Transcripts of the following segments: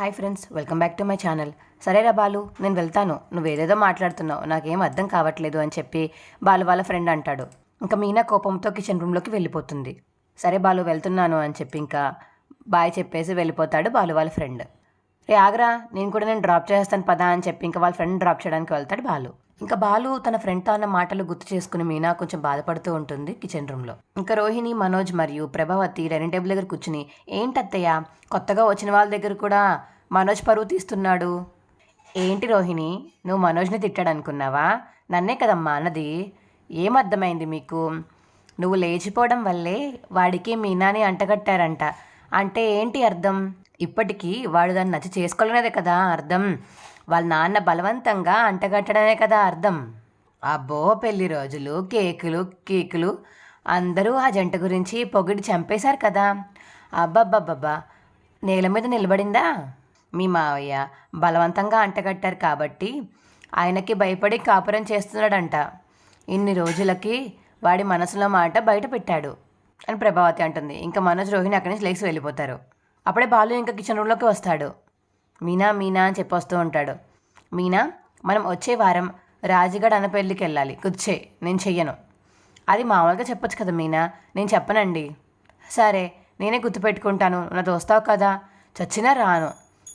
Hi friends welcome back to my channel సరేరా బాలు నేను వెళ్తాను. నువ్వు ఏదేదో మాట్లాడుతున్నావు. నాకేం అర్థం కావట్లేదు అని చెప్పి బాలు వాళ్ళ ఫ్రెండ్ అంటాడు. ఇంకా మీనా కోపంతో కిచెన్ రూమ్లోకి వెళ్ళిపోతుంది. సరే బాలు వెళ్తున్నాను అని చెప్పి ఇంకా బాయ్ చెప్పేసి వెళ్ళిపోతాడు బాలు వాళ్ళ ఫ్రెండ్ రే ఆగ్రా నేను కూడా నేను డ్రాప్ చేస్తాను పదా అని చెప్పి ఇంకా వాళ్ళ ఫ్రెండ్ డ్రాప్ చేయడానికి వెళ్తాడు బాలు. ఇంకా బాలు తన ఫ్రెండ్తో అన్న మాటలు గుర్తు చేసుకుని మీనా కొంచెం బాధపడుతూ ఉంటుంది కిచెన్ రూమ్లో ఇంకా రోహిణి మనోజ్ మరియు ప్రభావతి డైనింగ్ టేబుల్ దగ్గర కూర్చుని ఏంటత్తయ్య కొత్తగా వచ్చిన వాళ్ళ దగ్గర కూడా మనోజ్ పరువు తీస్తున్నాడు? ఏంటి రోహిణి నువ్వు మనోజ్ని తిట్టాడనుకున్నావా? నన్నే కదమ్మా అన్నది. ఏం అర్థమైంది మీకు? నువ్వు లేచిపోవడం వల్లే వాడికి మీనాని అంటగట్టారంట. అంటే ఏంటి అర్థం? ఇప్పటికీ వాడు దాన్ని నచ్చి చేసుకోలేదే కదా అర్థం. వాళ్ళ నాన్న బలవంతంగా అంటగట్టడమే కదా అర్థం. అబ్బో పెళ్ళి రోజులు కేకులు కేకులు. అందరూ ఆ జంట గురించి పొగిడి చంపేశారు కదా. అబ్బబ్బబ్బబ్బా. నేల మీద నిలబడిందా? మీ మావయ్య బలవంతంగా అంటగట్టారు కాబట్టి ఆయనకి భయపడి కాపురం చేస్తున్నాడంట. ఇన్ని రోజులకి వాడి మనసులో మాట బయట పెట్టాడు అని ప్రభావతి అంటుంది. ఇంకా మనోజ్ రోహిణి అక్కడి నుంచి లేచి వెళ్ళిపోతారు. అప్పుడే బాలు ఇంకా కిచెన్ రూమ్లోకి వస్తాడు. మీనా మీనా అని చెప్పి వస్తూ ఉంటాడు. మీనా మనం వచ్చే వారం రాజుగఢ్ అన్న పెళ్ళికి వెళ్ళాలి కుచ్చే నేను చెయ్యను. అది మామూలుగా చెప్పొచ్చు కదా మీనా నేను చెప్పనండి. సరే నేనే గుర్తుపెట్టుకుంటాను. నాతో వస్తావు కదా? చచ్చినా రాను.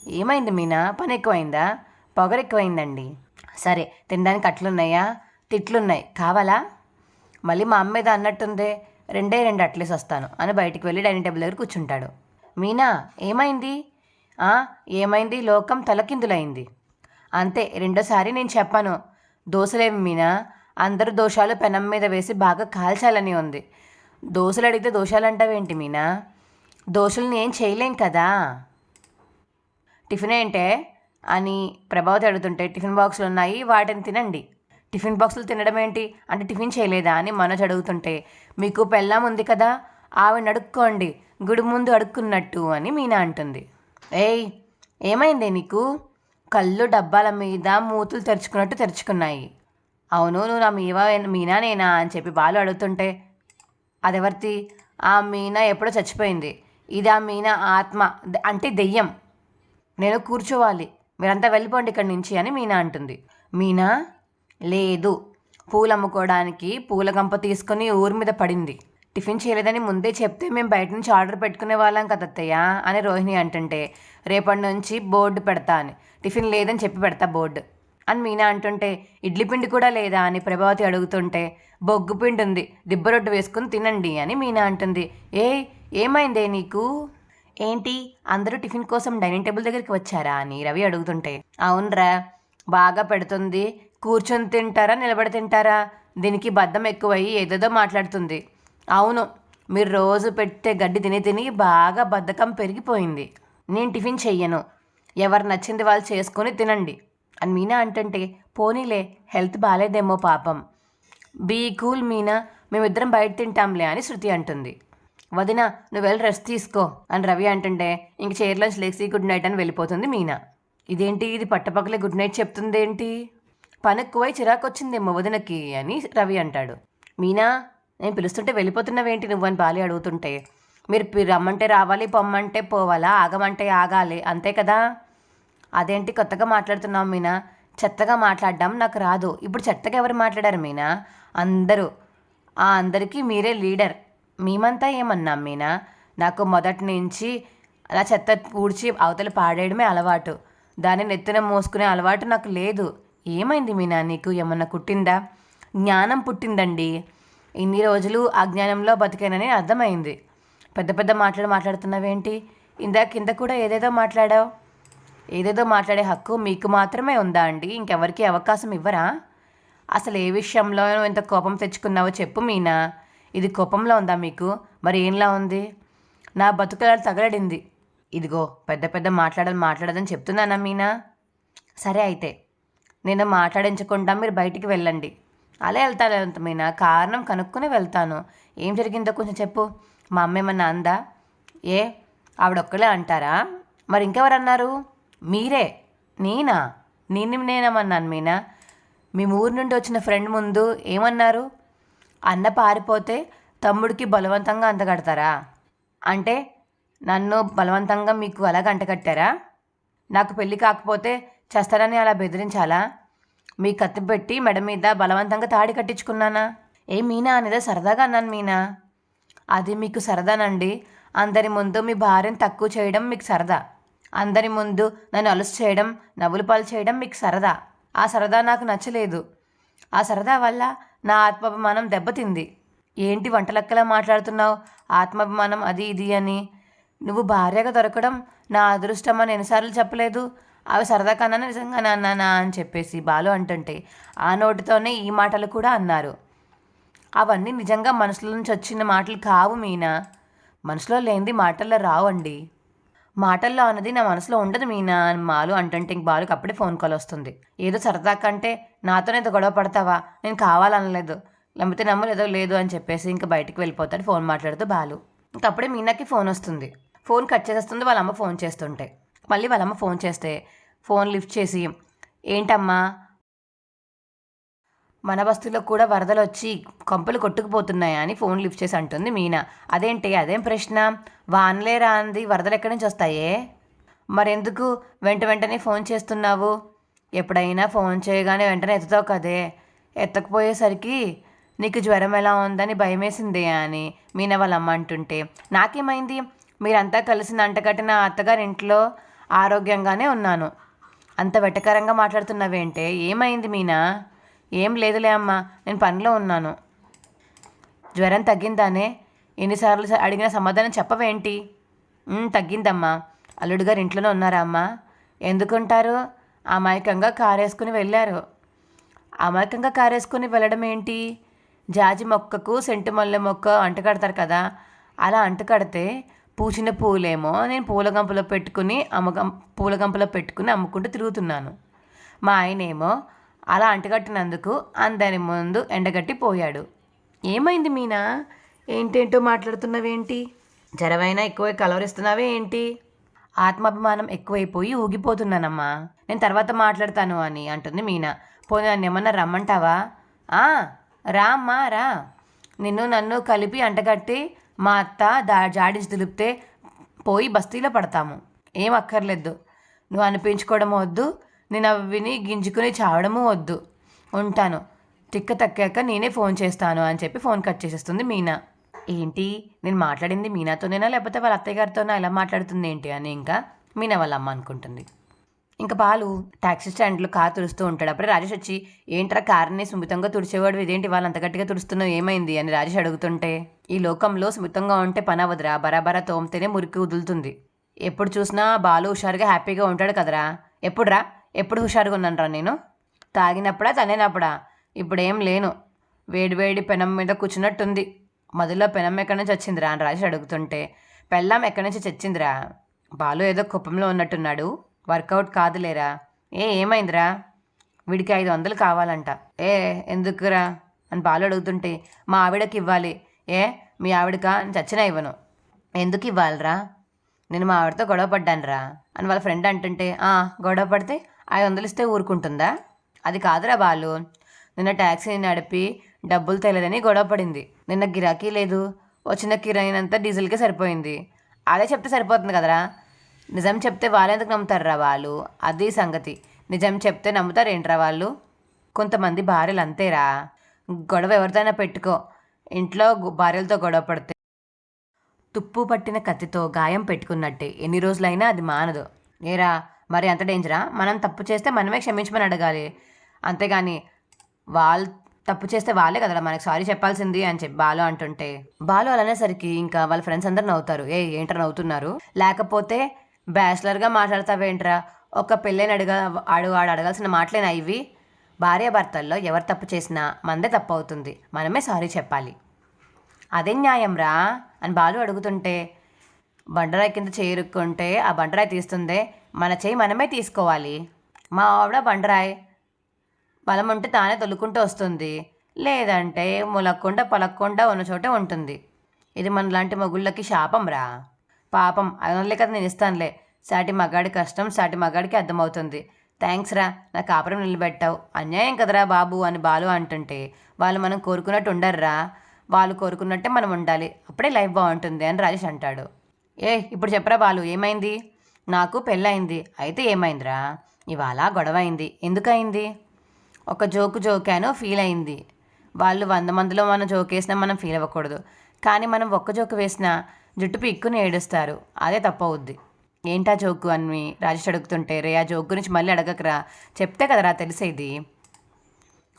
ఏమైంది మీనా? పని ఎక్కువైందా? పొగరు ఎక్కువైందండి. సరే తినడానికి అట్లున్నాయా? తిట్లున్నాయి. కావాలా? మళ్ళీ మా అమ్మ మీద అన్నట్టుందే. రెండే రెండు అట్లేసి వస్తాను అని బయటికి వెళ్ళి డైనింగ్ టేబుల్ దగ్గర కూర్చుంటాడు. మీనా ఏమైంది? "ఆ, ఏమైంది? లోకం తలకిందులైంది. అంతే రెండోసారి నేను చెప్పాను. దోశలేమి మీనా? అందరూ దోషాలు పెనం మీద వేసి బాగా కాల్చాలని ఉంది. దోశలు అడిగితే దోషాలు అంటావేంటి మీనా? దోశల్ని ఏం చేయలేం కదా. టిఫిన్ ఏంటే? అని ప్రభావతి అడుగుతుంటే టిఫిన్ బాక్సులు ఉన్నాయి వాటిని తినండి. టిఫిన్ బాక్సులు తినడం ఏంటి? అంటే టిఫిన్ చేయలేదా? అని మనోజ్ అడుగుతుంటే మీకు పెళ్ళాం ఉంది కదా ఆవిడని అడుక్కోండి గుడి ముందు అడుక్కున్నట్టు అని మీనా అంటుంది. ఏయ్ ఏమైందే నీకు? కళ్ళు డబ్బాల మీద మూతులు తెరుచుకున్నట్టు తెరుచుకున్నాయి. అవును నువ్వు నా మీవా మీనానేనా అని చెప్పి బాలు అడుగుతుంటే అదెవరిది ఆ మీనా ఎప్పుడో చచ్చిపోయింది. ఇది ఆ మీనా ఆత్మ అంటే దెయ్యం. నేను కూర్చోవాలి. మీరంతా వెళ్ళిపోండి ఇక్కడి నుంచి అని మీనా అంటుంది. మీనా? లేదు. పూలు అమ్ముకోవడానికి పూల గంప తీసుకొని ఊరి మీద పడింది. టిఫిన్ చేయలేదని ముందే చెప్తే మేము బయట నుంచి ఆర్డర్ పెట్టుకునే వాళ్ళం కదా అత్తయ్య అని రోహిణి అంటుంటే రేపటి నుంచి బోర్డు పెడతా అని. టిఫిన్ లేదని చెప్పి పెడతా బోర్డు అని మీనా అంటుంటే ఇడ్లీ పిండి కూడా లేదా అని ప్రభావతి అడుగుతుంటే బొగ్గు పిండి ఉంది దిబ్బ రొట్టె వేసుకుని తినండి అని మీనా అంటుంది. ఏ ఏమైందే నీకు? ఏంటి? అందరూ టిఫిన్ కోసం డైనింగ్ టేబుల్ దగ్గరికి వచ్చారా? అని రవి అడుగుతుంటే అవునరా బాగా పెడుతుంది. కూర్చొని తింటారా నిలబడి తింటారా? దీనికి బద్దం ఎక్కువయ్యి ఏదేదో మాట్లాడుతుంది. అవును మీరు రోజు పెట్టే గడ్డి తిని తిని బాగా బద్ధకం పెరిగిపోయింది. నేను టిఫిన్ చెయ్యను. ఎవరు నచ్చింది వాళ్ళు చేసుకొని తినండి. అని మీనా అంటుంటే పోనీలే హెల్త్ బాగాలేదేమో పాపం. బీ కూల్ మీనా మేమిద్దరం బయట తింటాంలే అని శృతి అంటుంది. వదిన నువ్వు వెళ్ళి రెస్ట్ తీసుకో అని రవి అంటుంటే ఇంక చైర్లోంచి లేచి గుడ్ నైట్ అని వెళ్ళిపోతుంది మీనా. ఇదేంటి ఇది పట్టపక్కలే గుడ్ నైట్ చెప్తుంది ఏంటి పని ఎక్కువై చిరాకు వచ్చిందేమో వదినకి అని రవి అంటాడు. మీనా నేను పిలుస్తుంటే వెళ్ళిపోతున్నావేంటి నువ్వు అని బాలి అడుగుతుంటే? మీరు రమ్మంటే రావాలి పొమ్మంటే పోవాలా ఆగమంటే ఆగాలి అంతే కదా? అదేంటి కొత్తగా మాట్లాడుతున్నావు మీనా? చెత్తగా మాట్లాడడం నాకు రాదు. ఇప్పుడు చెత్తగా ఎవరు మాట్లాడారు మీనా? అందరూ. ఆ అందరికీ మీరే లీడర్. మేమంతా ఏమన్నాం మీనా? నాకు మొదటి నుంచి అలా చెత్త పూడ్చి అవతల పాడేయడమే అలవాటు. దాన్ని నెత్తిన మోసుకునే అలవాటు నాకు లేదు. ఏమైంది మీనా నీకు? ఏమన్నా కుట్టిందా? జ్ఞానం పుట్టిందండి. ఇన్ని రోజులు అజ్ఞానంలో బతికానని అర్థమైంది. పెద్ద పెద్ద మాటలు మాట్లాడుతున్నావేంటి? ఇందా కింద కూడా ఏదేదో మాట్లాడావు? ఏదేదో మాట్లాడే హక్కు మీకు మాత్రమే ఉందా అండి? ఇంకెవరికి అవకాశం ఇవ్వరా? అసలు ఏ విషయంలో ఎంత కోపం తెచ్చుకున్నావో చెప్పు మీనా. ఇది కోపంలో ఉందా మీకు? మరి ఏంలా ఉంది? నా బతుకులా తగలడింది. ఇదిగో పెద్ద పెద్ద మాట్లాడాలి మాట్లాడదని చెప్తున్నానా మీనా? సరే అయితే నేను మాట్లాడించకుండా మీరు బయటికి వెళ్ళండి. అలా వెళ్తాను మీనా కారణం కనుక్కుని వెళ్తాను. ఏం జరిగిందో కొంచెం చెప్పు. మా అమ్మ ఏమన్నా అందా? ఏ? ఆవిడొక్కలే అంటారా? మరి ఇంకెవరన్నారు మీరే. నేనా? నేను నేనేమన్నాను మీనా. మీ ఊరు నుండి వచ్చిన ఫ్రెండ్ ముందు ఏమన్నారు? అన్న పారిపోతే తమ్ముడికి బలవంతంగా అంతగడతారా అంటే నన్ను బలవంతంగా మీకు అలాగ అంటగట్టారా నాకు పెళ్ళి కాకపోతే చేస్తారని అలా బెదిరించాలా? మీ కత్తి పెట్టి మెడ మీద బలవంతంగా తాడి కట్టించుకున్నానా? ఏ మీనా అనేది సరదాగా అన్నాను మీనా. అది మీకు సరదానండి. అందరి ముందు మీ భార్యను తక్కువ చేయడం మీకు సరదా. అందరి ముందు నన్ను అలుసు చేయడం నవ్వులు పాలు చేయడం మీకు సరదా. ఆ సరదా నాకు నచ్చలేదు. ఆ సరదా వల్ల నా ఆత్మాభిమానం దెబ్బతింది. ఏంటి వంటలక్కలా మాట్లాడుతున్నావు? ఆత్మాభిమానం అది ఇది అని. నువ్వు భార్యగా దొరకడం నా అదృష్టం అని ఎన్నిసార్లు చెప్పలేదు. అవి సరదా కన్నా నిజంగానే అన్నానా అని చెప్పేసి బాలు అంటుంటే ఆ నోటితోనే ఈ మాటలు కూడా అన్నారు. అవన్నీ నిజంగా మనసులో నుంచి వచ్చిన మాటలు కావు మీనా. మనసులో లేనిది మాటల్లో రావండి. మాటల్లో అన్నది నా మనసులో ఉండదు మీనా అని మాలు అంటుంటే ఇంక బాలుకి అప్పుడే ఫోన్ కాల్ వస్తుంది. ఏదో సరదా కంటే నాతోనే ఏదో గొడవ పడతావా? నేను కావాలనలేదు. నమ్మితే నమ్మలేదో లేదు అని చెప్పేసి ఇంకా బయటికి వెళ్ళిపోతాడు ఫోన్ మాట్లాడుతూ బాలు. ఇంకప్పుడే మీనాకి ఫోన్ వస్తుంది. ఫోన్ కట్ చేసేస్తుంది వాళ్ళ అమ్మ ఫోన్ చేస్తుంటే. మళ్ళీ వాళ్ళమ్మ ఫోన్ చేస్తే ఫోన్ లిఫ్ట్ చేసి ఏంటమ్మా? మన బస్తులో కూడా వరదలు వచ్చి కంపలు కొట్టుకుపోతున్నాయా? అని ఫోన్ లిఫ్ట్ చేసి అంటుంది మీనా. అదేంటి అదేం ప్రశ్న? వానలే రాంది వరదలు ఎక్కడి నుంచి వస్తాయే? మరెందుకు? వెంట వెంటనే ఫోన్ చేస్తున్నావు. ఎప్పుడైనా ఫోన్ చేయగానే వెంటనే ఎత్తుతావు కదే. ఎత్తకపోయేసరికి నీకు జ్వరం ఎలా ఉందని భయమేసిందే అని మీనా వాళ్ళమ్మ అంటుంటే. నాకేమైంది? మీరంతా కలిసి అంటగట్టిన అత్తగారి ఇంట్లో ఆరోగ్యంగానే ఉన్నాను. అంత వెటకరంగా మాట్లాడుతున్నావేంటే ఏమైంది మీనా? ఏం లేదులే అమ్మా నేను పనిలో ఉన్నాను. జ్వరం తగ్గిందానే? ఎన్నిసార్లు అడిగిన సమాధానం చెప్పవేంటి? తగ్గిందమ్మా. అల్లుడు గారు ఇంట్లోనే ఉన్నారా అమ్మా? ఎందుకుంటారు? అమాయకంగా కారేసుకుని వెళ్ళారు. అమాయకంగా కారేసుకుని వెళ్ళడం ఏంటి? జాజి మొక్కకు సెంటు మల్లె మొక్క అంటుకడతారు కదా అలా అంటుకడితే పూచిన పూలేమో నేను పూల గంపలో పెట్టుకుని అమ్మగం పూల గంపలో పెట్టుకుని అమ్ముకుంటూ తిరుగుతున్నాను. మా ఆయనేమో అలా అంటగట్టినందుకు అందరి ముందు ఎండగట్టి పోయాడు. ఏమైంది మీనా? ఏంటేంటో మాట్లాడుతున్నావేంటి? జరవైనా ఎక్కువ కలవరిస్తున్నావే ఏంటి? ఆత్మాభిమానం ఎక్కువైపోయి ఊగిపోతున్నానమ్మా. నేను తర్వాత మాట్లాడతాను అని అంటుంది మీనా. పోనీ నన్ను ఏమన్నా రమ్మంటావా? రా అమ్మా రా. నిన్ను నన్ను కలిపి అంటగట్టి మా అత్త దా జాడించి దులిపితే పోయి బస్తీలో పడతాము. ఏం అక్కర్లేదు. నువ్వు అనిపించుకోవడం వద్దు. నేను అవి విని గింజుకుని చావడము వద్దు. ఉంటాను. తిక్క తక్కాక నేనే ఫోన్ చేస్తాను అని చెప్పి ఫోన్ కట్ చేసేస్తుంది మీనా. ఏంటి? నేను మాట్లాడింది మీనాతోనేనా? లేకపోతే వాళ్ళ అత్తయ్య గారితోనా? ఎలా మాట్లాడుతుంది ఏంటి అని ఇంకా మీనా వాళ్ళ అమ్మ అనుకుంటుంది. ఇంకా బాలు టాక్సీ స్టాండ్లో కారు తుడుస్తూ ఉంటాడు. అప్పుడే రాజేష్ వచ్చి ఏంట్రా కార్ని సుమితంగా తుడిచేవాడు? ఇదేంటి? వాళ్ళు అంత గట్టిగా తుడుస్తున్నావు? ఏమైంది? అని రాజేష్ అడుగుతుంటే ఈ లోకంలో స్మితంగా ఉంటే పని అవ్వదురా. బరాబరా తోమితేనే మురికి వదులుతుంది ఎప్పుడు చూసినా బాలు హుషారుగా హ్యాపీగా ఉంటాడు కదరా. ఎప్పుడురా? ఎప్పుడు హుషారుగా ఉన్నానురా నేను? తాగినప్పుడా? తనేనప్పుడా? ఇప్పుడేం లేను. వేడివేడి పెనం మీద కూర్చున్నట్టుంది. మదిలో పెనం ఎక్కడి నుంచి వచ్చిందిరా అని రాజేష్ అడుగుతుంటే పెళ్ళాం ఎక్కడి నుంచి చచ్చిందిరా? బాలు ఏదో కుప్పంలో ఉన్నట్టున్నాడు. వర్కౌట్ కాదులేరా. ఏ ఏమైందిరా? వీడికి ఐదు వందలు కావాలంట. ఏ ఎందుకురా? అని బాలు అడుగుతుంటే మా ఆవిడకి ఇవ్వాలి. ఏ మీ ఆవిడకా? అని చచ్చినా ఇవ్వను. ఎందుకు ఇవ్వాలిరా? నేను మా ఆవిడతో గొడవ పడ్డానురా అని వాళ్ళ ఫ్రెండ్ అంటుంటే "ఆ, గొడవ పడితే ఐదు వందలు ఇస్తే ఊరుకుంటుందా? అది కాదురా బాలు. నిన్న ట్యాక్సీని నడిపి డబ్బులు తెలియదని గొడవ పడింది. నిన్న గిరాకీ లేదు. వచ్చిన కిరాయినంతా డీజిల్కే సరిపోయింది. అదే చెప్తే సరిపోతుంది కదరా? నిజం చెప్తే వాళ్ళెందుకు నమ్ముతారా వాళ్ళు అది సంగతి. నిజం చెప్తే నమ్ముతారేంట్రా వాళ్ళు? కొంతమంది భార్యలు అంతేరా. గొడవ ఎవరిదైనా పెట్టుకో. ఇంట్లో భార్యలతో గొడవ పడితే తుప్పు పట్టిన కత్తితో గాయం పెట్టుకున్నట్టే. ఎన్ని రోజులైనా అది మానదు. నేరా మరి అంత డేంజరా? మనం తప్పు చేస్తే మనమే క్షమించమని అడగాలి. అంతేగాని వాళ్ళు తప్పు చేస్తే వాళ్ళే కదరా మనకి సారీ చెప్పాల్సింది అని చెప్పి బాలు అంటుంటే. బాలు అలానేసరికి ఇంకా వాళ్ళ ఫ్రెండ్స్ అందరు నవ్వుతారు. ఏ ఏంట్రా నవ్వుతున్నారు? లేకపోతే బ్యాచిలర్గా మాట్లాడతావేంట్రా? ఒక పెళ్ళైన అడగ ఆడు వాడు అడగాల్సిన మాటలేనా ఇవి? భార్యాభర్తల్లో ఎవరు తప్పు చేసినా మందే తప్పు అవుతుంది మనమే సారీ చెప్పాలి. అదే న్యాయం రా? అని బాలు అడుగుతుంటే బండరాయి కింద చేరుకుంటే ఆ బండరాయి తీస్తుందే మన చేయి మనమే తీసుకోవాలి. మా ఆవిడ బండరాయి. బలం ఉంటే తానే తొలుకుంటూ వస్తుంది. లేదంటే ములక్కుండా పలక్కుండా ఉన్న చోటే ఉంటుంది. ఇది మన లాంటి మగుళ్ళకి శాపం రా. పాపం అదనలే కదా నేను ఇస్తానులే. సాటి మగాడి కష్టం సాటి మగాడికి అర్థమవుతుంది. థ్యాంక్స్ రా నా కాపురం నిలబెట్టావు. అన్యాయం కదరా బాబు అని బాలు అంటుంటే వాళ్ళు మనం కోరుకున్నట్టు ఉండర్రా. వాళ్ళు కోరుకున్నట్టే మనం ఉండాలి. అప్పుడే లైఫ్ బాగుంటుంది అని రాజేష్ అంటాడు. ఏ ఇప్పుడు చెప్పరా బాలు ఏమైంది? నాకు పెళ్ళయింది. అయితే ఏమైందిరా? ఇవాళ గొడవ అయింది ఎందుకయింది ఒక జోకు జోకాను ఫీల్ అయింది. వాళ్ళు వంద మందిలో మనం జోక్ వేసినా మనం ఫీల్ అవ్వకూడదు. కానీ మనం ఒక్క జోకు వేసినా జుట్టు పిక్కుని ఏడుస్తారు. అదే తప్పవుద్ది. ఏంటా జోకు అని రాజేష్ అడుగుతుంటే రే ఆ జోక్ గురించి మళ్ళీ అడగకరా. చెప్తే కదరా తెలిసేది.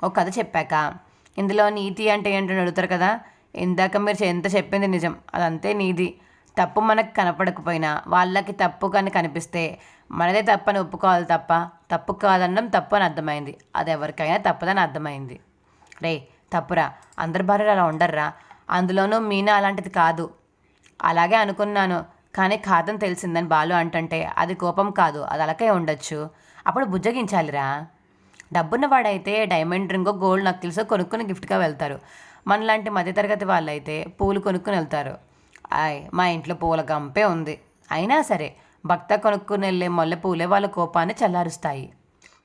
ఒక కథ చెప్పాక ఇందులో నీతి అంటే ఏంటని అడుగుతారు కదా. ఇందాక మీరు ఎంత చెప్పింది నిజం. అదంతే నీది. తప్పు మనకు కనపడకపోయినా వాళ్ళకి తప్పు కానీ కనిపిస్తే మనదే తప్పని ఒప్పుకోవాలి తప్ప తప్పు కాదనడం తప్పు అని అర్థమైంది. అది ఎవరికైనా తప్పదని అర్థమైంది. రే తప్పురా. అందరి భార్యలు అలా ఉండర్రా. అందులోనూ మీనా అలాంటిది కాదు. అలాగే అనుకున్నాను. కానీ ఖాతం తెలిసిందని బాలు అంటుంటే అది కోపం కాదు అది అలాగే ఉండొచ్చు. అప్పుడు బుజ్జగించాలిరా. డబ్బున్నవాడైతే డైమండ్ రింగో గోల్డ్ నక్కిల్స్ కొనుక్కుని గిఫ్ట్గా వెళ్తారు. మనలాంటి మధ్యతరగతి వాళ్ళైతే పూలు కొనుక్కుని వెళ్తారు. ఆయ్ మా ఇంట్లో పూల గంపే ఉంది. అయినా సరే భక్త కొనుక్కుని వెళ్ళే మొల్లె పూలే వాళ్ళ కోపాన్ని చల్లారుస్తాయి.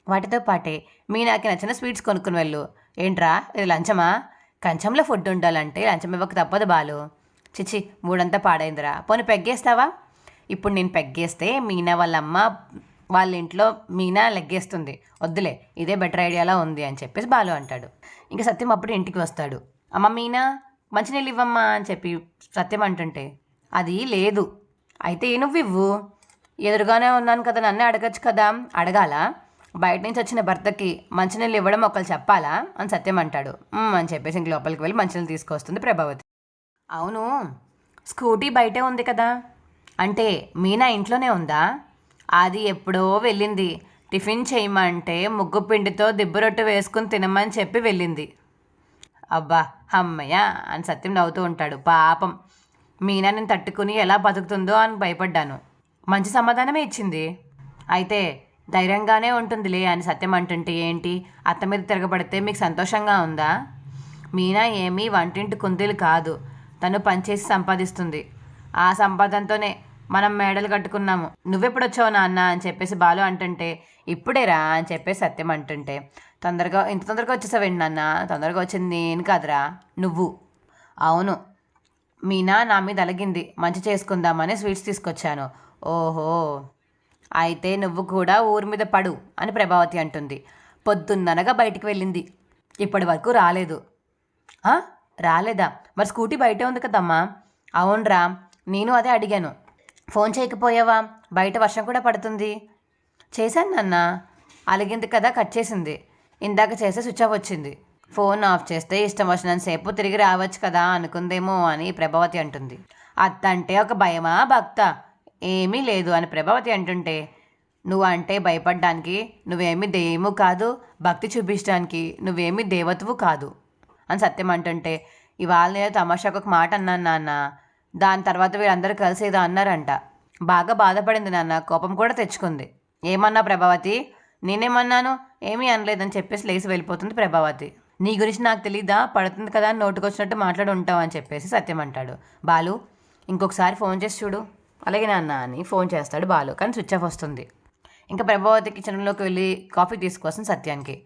వాటితో పాటే మీ నాకు నచ్చిన స్వీట్స్ కొనుక్కుని వెళ్ళు. ఏంట్రా ఇది లంచమా? కంచంలో ఫుడ్ ఉండాలంటే లంచం ఇవ్వక తప్పదు బాలు. చిచి మూడంతా పాడైందిరా. పోనీ పెగ్గేస్తావా? ఇప్పుడు నేను పెగ్గేస్తే మీనా వాళ్ళమ్మ వాళ్ళ ఇంట్లో మీనా లెగ్గేస్తుంది. వద్దులే ఇదే బెటర్ ఐడియాలా ఉంది అని చెప్పేసి బాలు అంటాడు. ఇంకా సత్యం అప్పుడు ఇంటికి వస్తాడు. అమ్మ మీనా మంచినీళ్ళు ఇవ్వమ్మా అని చెప్పి సత్యం అంటుంటే అది లేదు. అయితే నువ్వు ఇవ్వు? ఎదురుగానే ఉన్నాను కదా నన్నే అడగచ్చు కదా? అడగాల? బయట నుంచి వచ్చిన భర్తకి మంచినీళ్ళు ఇవ్వడం ఒకళ్ళు చెప్పాలా? అని సత్యం అంటాడు. అని చెప్పేసి ఇంక లోపలికి వెళ్ళి మంచినీళ్ళు తీసుకొస్తుంది ప్రభావతి. అవును. స్కూటీ బయటే ఉంది కదా. అంటే మీనా ఇంట్లోనే ఉందా? అది ఎప్పుడో వెళ్ళింది. టిఫిన్ చేయమంటే ముగ్గు పిండితో దిబ్బ రొట్టె వేసుకుని తినమని చెప్పి వెళ్ళింది. అబ్బా అమ్మయ్య అని సత్యం నవ్వుతూ ఉంటాడు. పాపం. మీనా నేను తట్టుకుని ఎలా బతుకుతుందో అని భయపడ్డాను. మంచి సమాధానమే ఇచ్చింది. అయితే ధైర్యంగానే ఉంటుందిలే అని సత్యం అంటుంటే ఏంటి? అత్త మీద తిరగబడితే మీకు సంతోషంగా ఉందా? మీనా ఏమీ వంటింటి కుందేలు కాదు. తను పనిచేసి సంపాదిస్తుంది. ఆ సంపాదనతోనే మనం మేడలు కట్టుకున్నాము. నువ్వెప్పుడు వచ్చావు నాన్న అని చెప్పేసి బాలు అంటుంటే ఇప్పుడేరా అని చెప్పేసి సత్యం అంటుంటే తొందరగా ఇంత తొందరగా వచ్చేసావేంటి నాన్న? తొందరగా వచ్చింది నేను కాదురా? నువ్వు. అవును. మీనా నా మీద అలిగింది. మంచి చేసుకుందామని స్వీట్స్ తీసుకొచ్చాను. ఓహో. అయితే నువ్వు కూడా ఊరి మీద పడు అని ప్రభావతి అంటుంది. పొద్దున్ననగా బయటికి వెళ్ళింది. ఇప్పటి వరకు రాలేదు. రాలేదా? మరి స్కూటీ బయటే ఉంది కదమ్మా. అవునరా నేను అదే అడిగాను. ఫోన్ చేయకపోయావా? బయట వర్షం కూడా పడుతుంది. చేశాను నాన్న. అలిగింది కదా కట్ చేసింది. ఇందాక చేస్తే స్విచ్ ఆఫ్ వచ్చింది. ఫోన్ ఆఫ్ చేస్తే ఇష్టం వచ్చినంత సేపు తిరిగి రావచ్చు కదా అనుకుందేమో అని ప్రభావతి అంటుంది. అత్త అంటే ఒక భయమా భక్త? ఏమీ లేదు అని ప్రభావతి అంటుంటే నువ్వు అంటే భయపడ్డానికి నువ్వేమీ దెయ్యము కాదు భక్తి చూపించడానికి నువ్వేమీ దేవతవు కాదు. అని సత్యం అంటుంటే ఇవాళ నేను తమాషాకు ఒక మాట అన్నాను నాన్న. దాని తర్వాత వీళ్ళందరూ కలిసి ఏదో అన్నారంట. బాగా బాధపడింది నాన్న. కోపం కూడా తెచ్చుకుంది. ఏమన్నా ప్రభావతి? నేనేమన్నాను? ఏమీ అనలేదని చెప్పేసి లేచి వెళ్ళిపోతుంది ప్రభావతి. నీ గురించి నాకు తెలీదా? పడుతుంది కదా అని నోటుకొచ్చినట్టు మాట్లాడి ఉంటావు అని చెప్పేసి సత్యం అంటాడు. బాలు ఇంకొకసారి ఫోన్ చేసి చూడు. అలాగే నాన్న అని ఫోన్ చేస్తాడు బాలు. కానీ స్విచ్ ఆఫ్ వస్తుంది. ఇంకా ప్రభావతి కిచెన్లోకి వెళ్ళి కాఫీ తీసుకొస్తుంది సత్యానికి.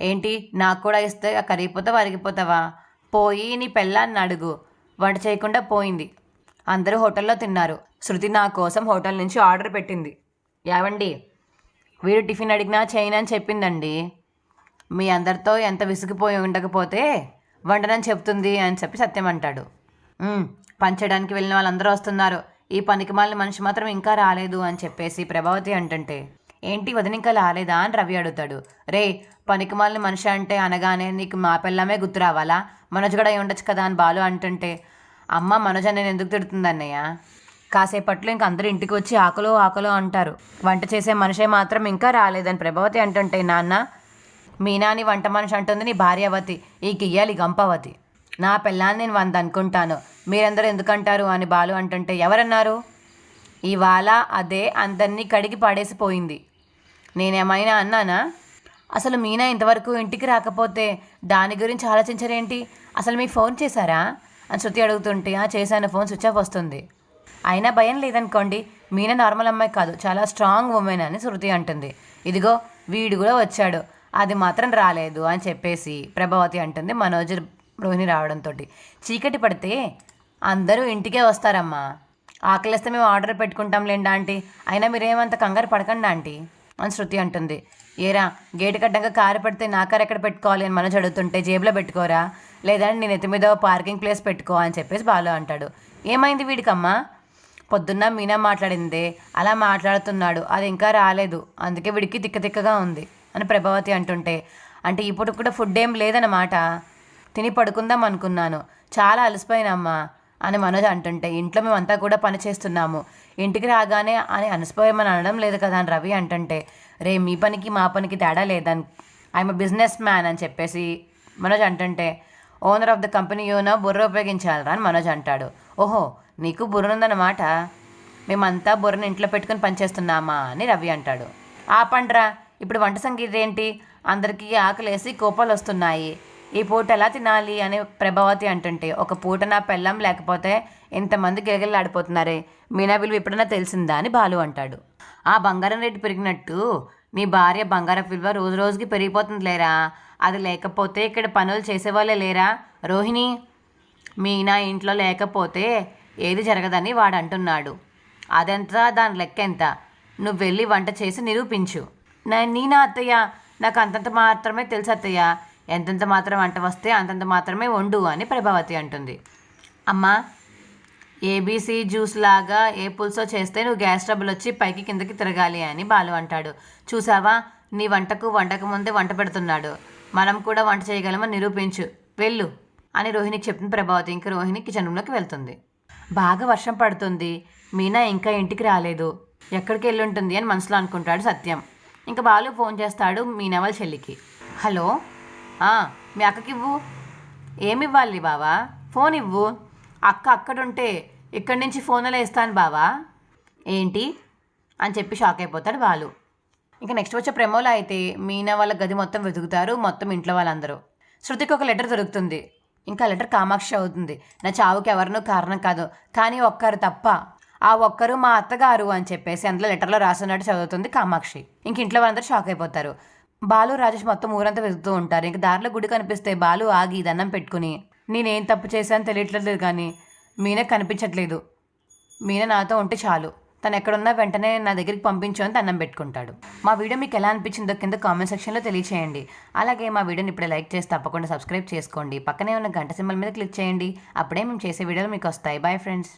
ఏంటి? నాకు కూడా ఇస్తే కరిగిపోతావా అరిగిపోతావా? పోయి నీ పెళ్ళాన్ని అడుగు. వంట చేయకుండా పోయింది. అందరూ హోటల్లో తిన్నారు. శృతి నా కోసం హోటల్ నుంచి ఆర్డర్ పెట్టింది. యావండి వీడు టిఫిన్ అడిగినా చేయనని చెప్పిందండి. మీ అందరితో ఎంత విసిగిపోయి ఉండకపోతే వండనని చెప్తుంది అని చెప్పి సత్యం అంటాడు. పంచడానికి వెళ్ళిన వాళ్ళందరూ వస్తున్నారు. ఈ పనికి మాలిన మనిషి మాత్రం ఇంకా రాలేదు అని చెప్పేసి ప్రభావతి అంటుంటే. ఏంటి వదినింక రాలేదా అని రవి అడుగుతాడు. రే పనికిమాలిన మనిషి అంటే అనగానే నీకు మా పిల్లమే గుర్తు రావాలా? మనోజ్ కూడా ఉండొచ్చు కదా అని బాలు అంటుంటే అమ్మ మనోజ్ నేను ఎందుకు తిడుతుంది అన్నయ్య? కాసేపట్లో ఇంక అందరూ ఇంటికి వచ్చి ఆకలో ఆకలో అంటారు. వంట చేసే మనిషే మాత్రం ఇంకా రాలేదని ప్రభావతి అంటుంటే నాన్న మీనాని వంట మనిషి అంటుంది నీ భార్యవతి ఈ గియ్యాలి గంపవతి నా పిల్లాన్ని నేను వంద అనుకుంటాను. మీరందరూ ఎందుకంటారు అని బాలు అంటుంటే ఎవరన్నారు? ఇవాళ అదే అందరినీ కడిగి పాడేసిపోయింది నేనేమైనా అన్నానా? అసలు మీనా ఇంతవరకు ఇంటికి రాకపోతే దాని గురించి ఆలోచించరేంటి? అసలు మీ ఫోన్ చేశారా? అని శృతి అడుగుతుంటే "ఆ, చేశాను. ఫోన్ స్విచ్ ఆఫ్ వస్తుంది. అయినా భయం లేదనుకోండి మీనా నార్మల్ అమ్మాయి కాదు. చాలా స్ట్రాంగ్ ఉమెన్ అని శృతి అంటుంది. ఇదిగో వీడు కూడా వచ్చాడు. అది మాత్రం రాలేదు అని చెప్పేసి ప్రభావతి అంటుంది మనోజ్ రోహిణి రావడంతో చీకటి పడితే అందరూ ఇంటికే వస్తారమ్మా. ఆకలిస్తే మేము ఆర్డర్ పెట్టుకుంటాంలేండి ఆంటీ? అయినా మీరేమంత కంగారు పడకండి ఆంటీ అని శృతి అంటుంది. ఏరా గేటు కట్టంగా కారు పెడితే నా కారు ఎక్కడ పెట్టుకోవాలి అని మనోజ్ అడుగుతుంటే జేబులో పెట్టుకోరా? లేదంటే నేను ఎత్తి మీద పార్కింగ్ ప్లేస్ పెట్టుకో అని చెప్పేసి బాలు అంటాడు. ఏమైంది వీడికమ్మా? పొద్దున్న మీనా మాట్లాడింది అలా మాట్లాడుతున్నాడు అది ఇంకా రాలేదు అందుకే వీడికి తిక్క తిక్కగా ఉంది అని ప్రభావతి అంటుంటే అంటే ఇప్పుడు కూడా ఫుడ్ ఏం లేదన్నమాట? తిని పడుకుందాం అనుకున్నాను. చాలా అలసిపోయినమ్మా అని మనోజ్ అంటుంటే ఇంట్లో మేమంతా కూడా పని చేస్తున్నాము. ఇంటికి రాగానే అని అలసిపోయామని అనడం లేదు కదా అని రవి అంటుంటే రే మీ పనికి మా పనికి తేడా లేదని ఐఎమ్ బిజినెస్ మ్యాన్ అని చెప్పేసి మనోజ్ అంటుంటే owner of the company you know బుర్ర ఉపయోగించాలరా అని మనోజ్ అంటాడు. ఓహో నీకు బుర్ర ఉందన్నమాట మేమంతా బుర్రను ఇంట్లో పెట్టుకుని పనిచేస్తున్నామా అని రవి అంటాడు. ఆపండ్రా ఇప్పుడు వంట సంగీతం ఏంటి అందరికీ ఆకలేసి కోపాలు వస్తున్నాయి ఈ పూట ఎలా తినాలి అని ప్రభావతి అంటుంటే ఒక పూట నా పెళ్ళం లేకపోతే ఇంతమంది గిలగిల్లాడిపోతున్నారే మీనా విలువ ఎప్పుడైనా తెలిసిందా అని బాలు అంటాడు. ఆ బంగారం రేటు పెరిగినట్టు నీ భార్య బంగారం విలువ రోజు రోజుకి పెరిగిపోతుంది లేరా? అది లేకపోతే ఇక్కడ పనులు చేసేవాళ్ళే లేరా? రోహిణి మీనా ఇంట్లో లేకపోతే ఏది జరగదని వాడు అంటున్నాడు. అదంతా? దాని లెక్క ఎంత నువ్వు వెళ్ళి వంట చేసి నిరూపించు. నా అత్తయ్య నాకు అంతంత మాత్రమే తెలుసు అత్తయ్య. ఎంతెంత మాత్రం వంట వస్తే అంతంత మాత్రమే వండు అని ప్రభావతి అంటుంది. అమ్మా ఏబీసీ జ్యూస్ లాగా ఏ పులుసో చేస్తే నువ్వు గ్యాస్ ట్రబుల్ వచ్చి పైకి కిందకి తిరగాలి అని బాలు అంటాడు. చూసావా? నీ వంటకు వంటకు ముందే వంట పెడుతున్నాడు. మనం కూడా వంట చేయగలమని నిరూపించు. వెళ్ళు అని రోహిణికి చెప్తుంది ప్రభావతి. ఇంకా రోహిణి కిచెన్ రూమ్లోకి వెళ్తుంది. బాగా వర్షం పడుతుంది. మీనా ఇంకా ఇంటికి రాలేదు. ఎక్కడికి వెళ్ళి ఉంటుంది అని మనసులో అనుకుంటాడు సత్యం. ఇంకా బాలు ఫోన్ చేస్తాడు మీనా వాళ్ళ చెల్లికి. హలో? మీ అక్కకి ఇవ్వు. ఏమివ్వాలి బావా? ఫోన్ ఇవ్వు. అక్క అక్కడుంటే ఇక్కడి నుంచి ఫోన్లో ఇస్తాను బావా. ఏంటి? అని చెప్పి షాక్ అయిపోతాడు బాలు. ఇంకా నెక్స్ట్ వచ్చే ప్రెమోలో అయితే మీనా వాళ్ళ గది మొత్తం వెతుకుతారు మొత్తం ఇంట్లో వాళ్ళందరూ. శృతికి ఒక లెటర్ దొరుకుతుంది. ఇంకా లెటర్ కామాక్షి అవుతుంది. నా చావుకి ఎవరినూ కారణం కాదు. కానీ ఒక్కరు తప్ప. ఆ ఒక్కరు మా అత్తగారు అని చెప్పేసి అందులో లెటర్లో రాస్తున్నట్టు చదువుతుంది కామాక్షి. ఇంక ఇంట్లో వాళ్ళందరూ షాక్ అయిపోతారు. బాలు రాజేష్ మొత్తం ఊరంతా వెతుకుతూ ఉంటారు. ఇంక దారిలో గుడి కనిపిస్తే బాలు ఆగి దండం పెట్టుకుని నేనేం తప్పు చేశాను తెలియట్లేదు కానీ మీనే కనిపించట్లేదు. మీన నాతో ఉంటే చాలు. తను ఎక్కడున్నా వెంటనే నా దగ్గరికి పంపించు అని దండం పెట్టుకుంటాడు. మా వీడియో మీకు ఎలా అనిపించిందో కింద కామెంట్ సెక్షన్లో తెలియచేయండి. అలాగే మా వీడియోని ఇప్పుడే లైక్ చేసి తప్పకుండా సబ్స్క్రైబ్ చేసుకోండి. పక్కనే ఉన్న గంట సింబల్ మీద క్లిక్ చేయండి. అప్పుడే మేము చేసే వీడియోలు మీకు వస్తాయి. Bye friends.